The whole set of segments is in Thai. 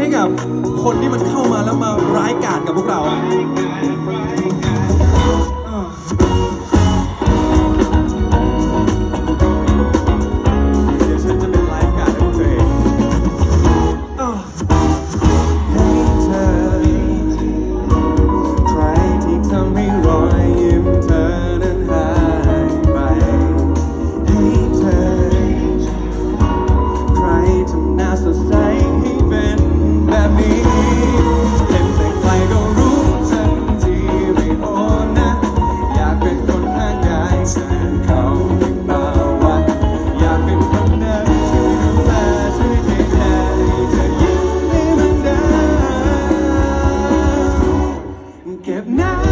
ให้กับคนที่มันเข้ามาแล้วมาร้ายกาจกับพวกเรา get mad.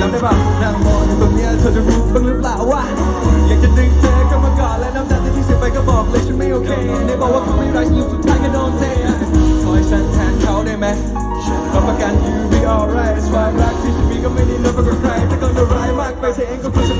แล้วได้ป่ะนางมองอยู่แบบเนี้ยเธอจะรู้บ้างหรือเปล่าว่าอยากจะดึงเธอเข้ามาก่อนและน้ำตาที่เสียไปก็บอกเลยฉันไม่โอเคได้บอกว่าเขาไม่รักอยู่สุดท้ายก็โดนเทขอให้ฉันแทนเขาได้ไหมรับประกัน you be alright ความรักที่ฉันมีก็ไม่ได้เลิกกับใครไม่ก็จะร้ายมากไปเธอเองก็เพื่อ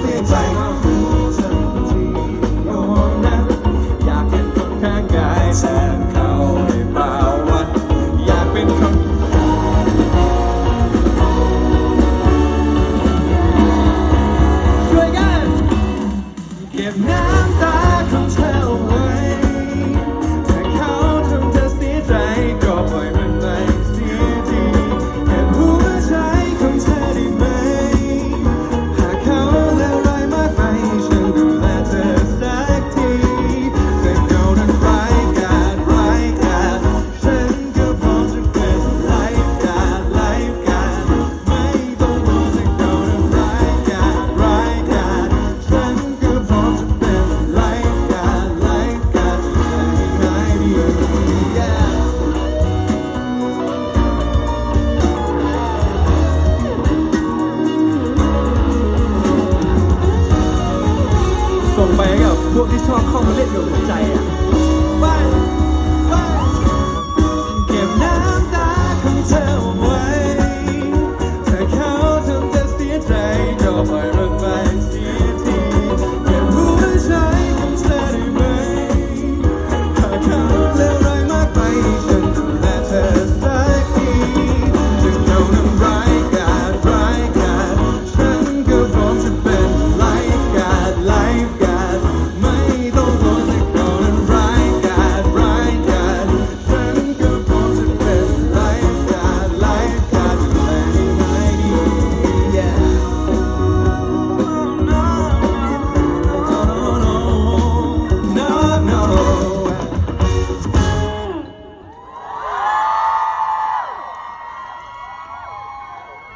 我就是 not 的舞台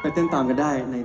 ไปเต้นตามกันได้ใน